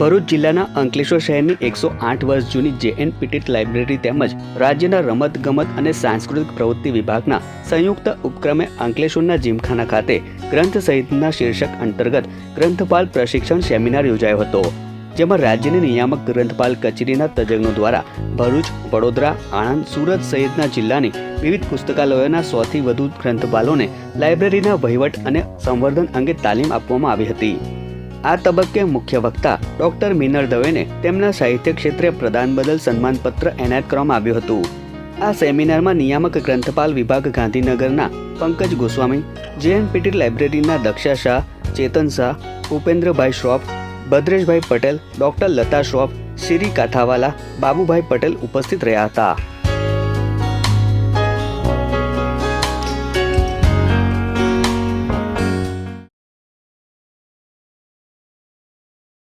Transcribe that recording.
ભરૂચ જિલ્લાના અંકલેશ્વર શહેરની એકસો આઠ વર્ષ જૂની જેએન પીટીટ લાઇબ્રેરી તેમજ રાજ્યના રમત ગમત અને સાંસ્કૃતિક પ્રવૃત્તિ વિભાગના સંયુક્ત ઉપક્રમે અંકલેશ્વરના જીમખાના ખાતે ગ્રંથ સહિતના શીર્ષક અંતર્ગત ગ્રંથપાલ પ્રશિક્ષણ સેમિનાર યોજાયો હતો, જેમાં રાજ્યની નિયામક ગ્રંથપાલ કચેરીના તજજ્ઞો દ્વારા ભરૂચ, વડોદરા, આણંદ, સુરત સહિતના જિલ્લાની વિવિધ પુસ્તકાલયોના સોથી વધુ ગ્રંથપાલોને લાઇબ્રેરીના વહીવટ અને સંવર્ધન અંગે તાલીમ આપવામાં આવી હતી. આ તબક્કે મુખ્ય વક્તા ડોક્ટર મિનર દવેને તેમના સાહિત્ય ક્ષેત્રે પ્રદાન બદલ સન્માનપત્ર એનાયત કરવામાં આવ્યું હતું. આ સેમિનારમાં નિયામક ગ્રંથપાલ વિભાગ ગાંધીનગરના પંકજ ગોસ્વામી જેએનપીટી લાઇબ્રેરીના દક્ષા શાહ, ચેતન શાહ, ઉપેન્દ્રભાઈ શ્રોફ, ભદ્રેશભાઈ પટેલ, ડોક્ટર લતા શ્રોફ, શ્રી કાથાવાલા, બાબુભાઈ પટેલ ઉપસ્થિત રહ્યા હતા.